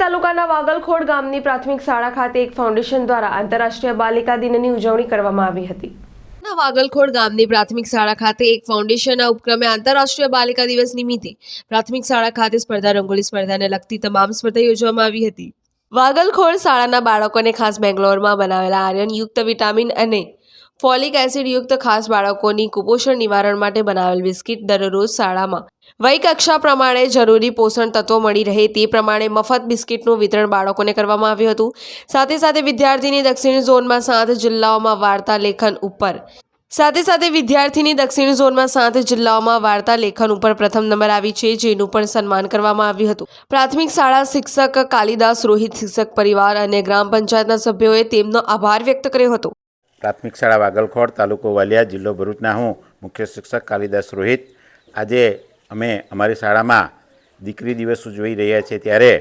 તાલુકાના વાગલખોડ ગામની પ્રાથમિક શાળા ખાતે એક ફાઉન્ડેશન દ્વારા આંતરરાષ્ટ્રીય બાલિકા દિનની ઉજવણી કરવામાં આવી હતી. વાગલખોડ ગામની પ્રાથમિક શાળા ખાતે એક ફાઉન્ડેશનના ઉપક્રમે આંતરરાષ્ટ્રીય બાલિકા દિવસ નિમિત્તે પ્રાથમિક શાળા ખાતે સ્પર્ધા રંગોળી સ્પર્ધાને લગતી તમામ સ્પર્ધા યોજવામાં આવી હતી. વાગલખોડ શાળાના બાળકોને ખાસ બેંગ્લોરમાં બનાવેલા આર્યન યુક્ત વિટામિન અને ફોલિક એસિડ યુક્ત ખાસ બાળકોની કુપોષણ નિવારણ માટે બનાવેલ બિસ્કિટ દરરોજ શાળામાં. વય કક્ષા પ્રમાણે જરૂરી પોષણ તત્વો મળી રહે તે પ્રમાણે મફત બિસ્કિટનું વિતરણ બાળકોને કરવામાં આવ્યું હતું. સાથે સાથે વિદ્યાર્થીની દક્ષિણ ઝોનમાં સાત જિલ્લાઓમાં વાર્તા લેખન ઉપર. સાથે સાથે વિદ્યાર્થીની દક્ષિણ ઝોનમાં સાત જિલ્લાઓમાં વાર્તા લેખન ઉપર પ્રથમ નંબર આવી છે, જેનું પણ સન્માન કરવામાં આવ્યું હતું. પ્રાથમિક શાળા શિક્ષક કાલિદાસ રોહિત શિક્ષક પરિવાર અને ગ્રામ પંચાયતના સભ્યોએ તેમનો આભાર વ્યક્ત કર્યો હતો. પ્રાથમિક શાળા વાગલખોડ, તાલુકો વાલિયા, જિલ્લો ભરૂચના હું મુખ્ય શિક્ષક કાલિદાસ રોહિત. આજે અમે અમારી શાળામાં દીકરી દિવસ ઉજવી રહ્યા છીએ ત્યારે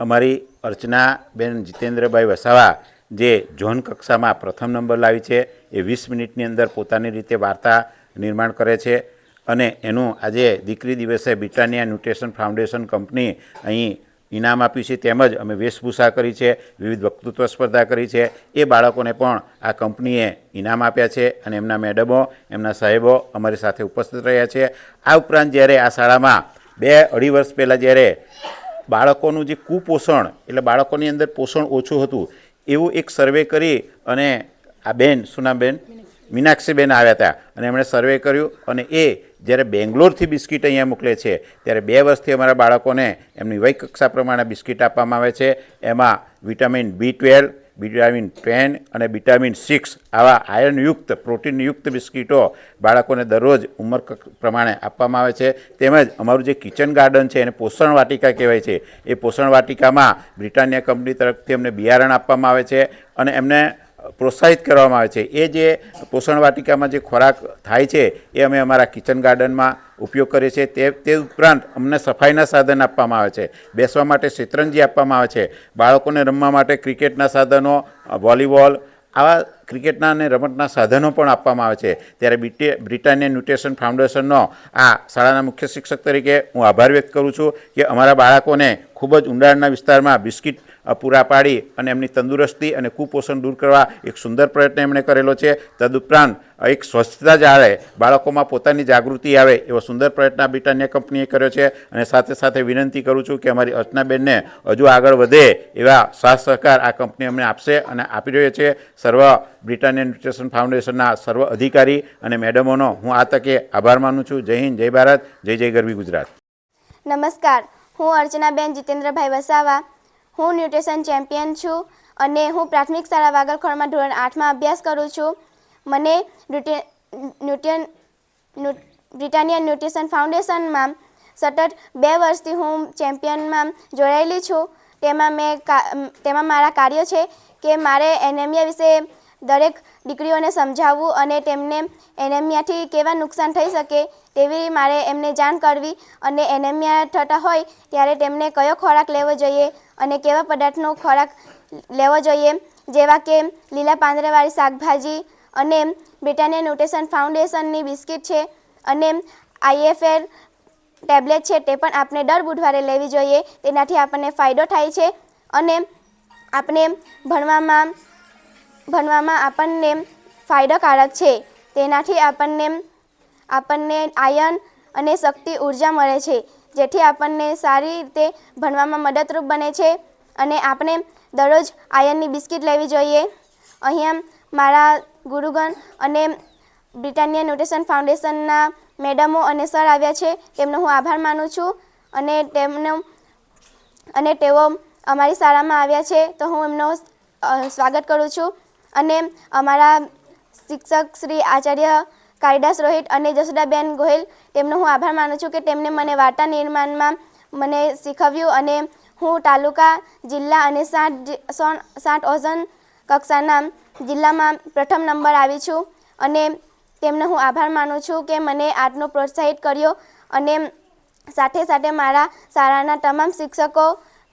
અમારી અર્ચનાબેન જીતેન્દ્રભાઈ વસાવા જે ઝોન કક્ષામાં પ્રથમ નંબર લાવી છે, એ વીસ મિનિટની અંદર પોતાની રીતે વાર્તા નિર્માણ કરે છે અને એનું આજે દીકરી દિવસે બ્રિટાનિયા ન્યુટ્રિશન ફાઉન્ડેશન કંપની અહીં ઇનામ આપ્યું છે, તેમજ અમે વેશભૂષા કરી છે, વિવિધ વક્તૃત્વ સ્પર્ધા કરી છે. એ બાળકોને પણ આ કંપનીએ ઇનામ આપ્યા છે અને એમના મેડમો, એમના સાહેબો અમારી સાથે ઉપસ્થિત રહ્યા છે. આ ઉપરાંત જ્યારે આ શાળામાં બે અઢી વર્ષ પહેલાં જ્યારે બાળકોનું જે કુપોષણ, એટલે બાળકોની અંદર પોષણ ઓછું હતું, એવું એક સર્વે કરી અને આ બેન સુનાબેન બેન? મીનાક્ષીબેન આવ્યા હતા. અને એમણે સર્વે કર્યું અને એ જ્યારે બેંગ્લોરથી બિસ્કિટ અહીંયા મોકલે છે, ત્યારે બે વર્ષથી અમારા બાળકોને એમની વય કક્ષા પ્રમાણે બિસ્કિટ આપવામાં આવે છે. એમાં vitamin B twelve, vitamin ten અને વિટામિન સિક્સ આવા આયર્નયુક્ત પ્રોટીનયુક્ત બિસ્કિટો બાળકોને દરરોજ ઉંમર પ્રમાણે આપવામાં આવે છે. તેમજ અમારું જે કિચન ગાર્ડન છે એને પોષણ વાટિકા કહેવાય છે. એ પોષણ વાટિકામાં બ્રિટાનિયા કંપની તરફથી અમને બિયારણ આપવામાં આવે છે અને એમને પ્રોત્સાહિત કરવામાં આવે છે. એ જે પોષણ વાટિકામાં જે ખોરાક થાય છે, એ અમે અમારા કિચન ગાર્ડનમાં ઉપયોગ કરીએ છીએ. તે તે ઉપરાંત અમને સફાઈના સાધન આપવામાં આવે છે. બેસવા માટે શેતરંજી આપવામાં આવે છે. બાળકોને રમવા માટે ક્રિકેટના સાધનો વોલીબોલ, આવા ક્રિકેટના અને રમતના સાધનો પણ આપવામાં આવે છે. ત્યારે બ્રિટે બ્રિટાનિયા ન્યુટ્રિશન ફાઉન્ડેશનનો આ શાળાના મુખ્ય શિક્ષક તરીકે હું આભાર વ્યક્ત કરું છું કે અમારા બાળકોને ખૂબ જ ઊંડાણના વિસ્તારમાં બિસ્કિટ પૂરા પાડી અને એમની તંદુરસ્તી અને કુપોષણ દૂર કરવા એક સુંદર પ્રયત્ન એમણે કરેલો છે. તદુપરાંત એક સ્વચ્છતા જાળે બાળકોમાં પોતાની જાગૃતિ આવે એવો સુંદર પ્રયત્ન આ બ્રિટાનિયા કંપનીએ કર્યો છે. અને સાથે સાથે વિનંતી કરું છું કે અમારી અર્ચનાબેનને હજુ આગળ વધે એવા સાથ સહકાર આ કંપની અમને આપશે અને આપી રહ્યો છે. સર્વ બ્રિટાનિયા ન્યુટ્રિશન ફાઉન્ડેશનના સર્વ અધિકારી અને મેડમોનો હું આ તકે આભાર માનું છું. જય હિન્દ, જય ભારત, જય જય ગરવી ગુજરાત. નમસ્કાર. હું અર્ચનાબેન જીતેન્દ્રભાઈ વસાવા હું ન્યુટ્રિશન ચેમ્પિયન છું અને હું પ્રાથમિક શાળા વાગલખોડમાં ધોરણ આઠમાં અભ્યાસ કરું છું. મને nutri- nutrition, nu- Britannia nutrition ફાઉન્ડેશનમાં સતત બે વર્ષથી હું ચેમ્પિયનમાં જોડાયેલી છું. તેમાં મેં તેમાં મારા કાર્યો છે કે મારે એનેમિયા વિશે દરેક દીકરીઓને સમજાવવું અને તેમને એનેમિયાથી કેવા નુકસાન થઈ શકે તેવી મારે એમને જાણ કરવી અને એનેમિયા થતા હોય ત્યારે તેમને કયો ખોરાક લેવો જોઈએ અને કેવા પદાર્થનો ખોરાક લેવો જોઈએ, જેવા કે લીલા પાંદડાવાળી શાકભાજી અને બ્રિટાનિયા ન્યુટ્રિશન ફાઉન્ડેશનની બિસ્કિટ છે અને આઈએફએલ ટેબ્લેટ છે તે પણ આપણે દર બુધવારે લેવી જોઈએ, તેનાથી આપણને ફાયદો થાય છે અને આપણે ભણવામાં ભણવામાં આપણને ફાયદાકારક છે. તેનાથી આપણને આપણને આયન અને શક્તિ ઊર્જા મળે છે, જેથી આપણને સારી રીતે ભણવામાં મદદરૂપ બને છે. અને આપણે દરરોજ આયનની બિસ્કિટ લેવી જોઈએ. અહીંયા મારા ગુરુગણ અને બ્રિટાનિયા ન્યુટ્રિશન ફાઉન્ડેશનના મેડમો અને સર આવ્યા છે. તેમનો હું આભાર માનું છું. અને તેમનો, અને તેઓ અમારી શાળામાં આવ્યા છે. તો હું એમનો સ્વાગત કરું છું. અને અમારા શિક્ષક શ્રી આચાર્ય કાળિદાસ રોહિત અને જસોદાબેન ગોહિલ, તેમનો હું આભાર માનું છું કે તેમને મને વાર્તા નિર્માણમાં મને શીખવ્યું અને હું તાલુકા, જિલ્લા અને જિ- સાત ઓઝન કક્ષાના જિલ્લામાં પ્રથમ નંબર આવી છું અને તેમને હું આભાર માનું છું કે મને આટલો પ્રોત્સાહિત કર્યો અને સાથે સાથે મારા શાળાના તમામ શિક્ષકો,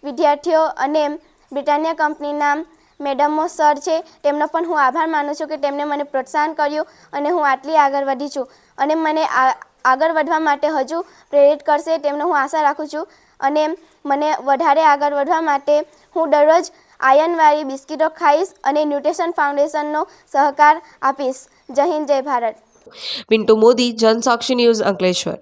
વિદ્યાર્થીઓ અને બ્રિટાનિયા કંપનીના મેડમો સર છે, તેમનો પણ હું આભાર માનું છું કે તેમણે મને પ્રોત્સાહન કર્યું અને હું આટલી આગળ વધી છું. અને મને આગળ વધવા માટે હજુ પ્રેરિત કરશે તેમનો હું આશા રાખું છું. અને મને વધારે આગળ વધવા માટે હું દરરોજ આયનવાળી બિસ્કીટો ખાઈશ અને ન્યુટ્રિશન ફાઉન્ડેશનનો સહકાર આપીશ. જય હિન્દ, જય ભારત. પિન્ટુ મોદી, જનસાક્ષી ન્યૂઝ અંકલેશ્વર.